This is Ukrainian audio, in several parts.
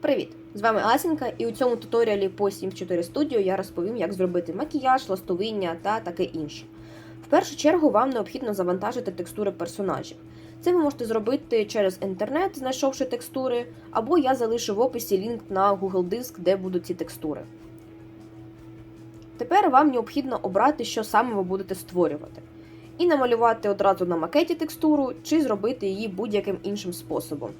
Привіт! З вами Асінка, і у цьому туторіалі по Sims 4 Studio я розповім, як зробити макіяж, ластовиння та таке інше. В першу чергу вам необхідно завантажити текстури персонажів. Це ви можете зробити через інтернет, знайшовши текстури, або я залишу в описі лінк на Google Диск, де будуть ці текстури. Тепер вам необхідно обрати, що саме ви будете створювати, і намалювати одразу на макеті текстуру, чи зробити її будь-яким іншим способом.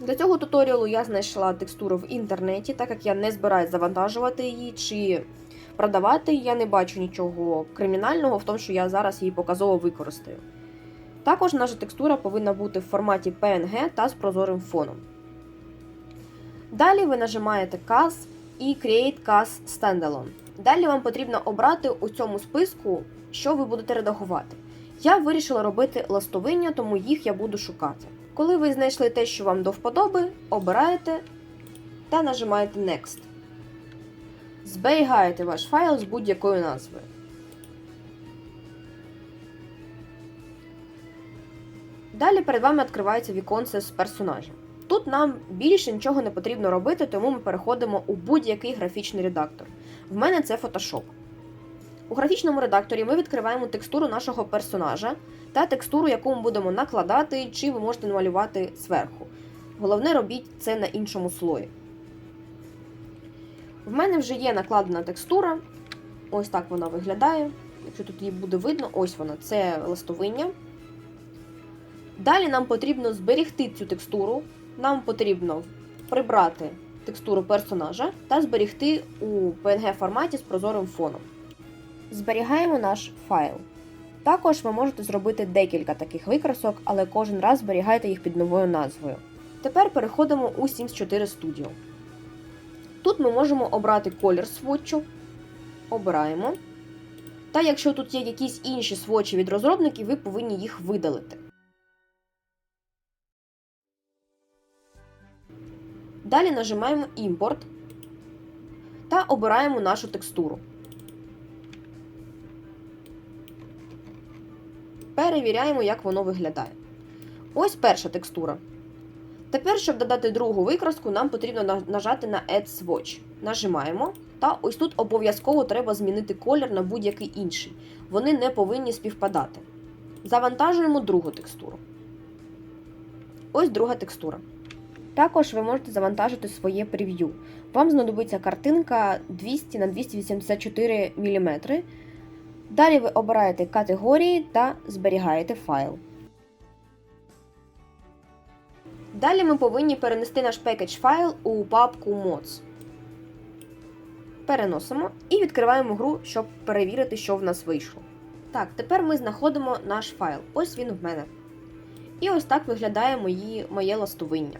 Для цього туторіалу я знайшла текстуру в інтернеті, так як я не збираюсь завантажувати її чи продавати, я не бачу нічого кримінального в тому, що я зараз її показово використаю. Також наша текстура повинна бути в форматі PNG та з прозорим фоном. Далі ви нажимаєте CAS і Create CAS Standalone. Далі вам потрібно обрати у цьому списку, що ви будете редагувати. Я вирішила робити ластовиння, тому їх я буду шукати. Коли ви знайшли те, що вам до вподоби, обираєте та нажимаєте Next. Зберігаєте ваш файл з будь-якою назвою. Далі перед вами відкривається віконце з персонажем. Тут нам більше нічого не потрібно робити, тому ми переходимо у будь-який графічний редактор. В мене це Photoshop. У графічному редакторі ми відкриваємо текстуру нашого персонажа та текстуру, яку ми будемо накладати, чи ви можете намалювати зверху. Головне, робіть це на іншому слої. В мене вже є накладена текстура. Ось так вона виглядає. Якщо тут її буде видно, ось вона це ластовиння. Далі нам потрібно зберегти цю текстуру. Нам потрібно прибрати текстуру персонажа та зберегти у PNG форматі з прозорим фоном. Зберігаємо наш файл. Також ви можете зробити декілька таких викрасок, але кожен раз зберігайте їх під новою назвою. Тепер переходимо у Sims 4 Studio. Тут ми можемо обрати колір сводчу. Обираємо. Та якщо тут є якісь інші сводчі від розробників, ви повинні їх видалити. Далі нажимаємо Імпорт та обираємо нашу текстуру. Перевіряємо, як воно виглядає. Ось перша текстура. Тепер, щоб додати другу викраску, нам потрібно нажати на Add Swatch. Нажимаємо. Та ось тут обов'язково треба змінити колір на будь-який інший. Вони не повинні співпадати. Завантажуємо другу текстуру. Ось друга текстура. Також ви можете завантажити своє прев'ю. Вам знадобиться картинка 200 на 284 мм. Далі ви обираєте категорії та зберігаєте файл. Далі ми повинні перенести наш package файл у папку Mods. Переносимо і відкриваємо гру, щоб перевірити, що в нас вийшло. Так, тепер ми знаходимо наш файл. Ось він в мене. І ось так виглядає мої, моє ластовиння.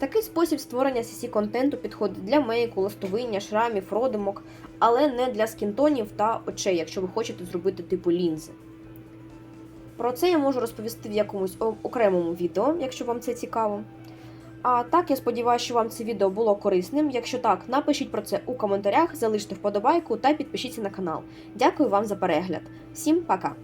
Такий спосіб створення CC контенту підходить для мейку, ластовиння, шрамів, родимок, але не для скінтонів та очей, якщо ви хочете зробити типу лінзи. Про це я можу розповісти в якомусь окремому відео, якщо вам це цікаво. А так, я сподіваюся, що вам це відео було корисним. Якщо так, напишіть про це у коментарях, залиште вподобайку та підпишіться на канал. Дякую вам за перегляд. Всім пока!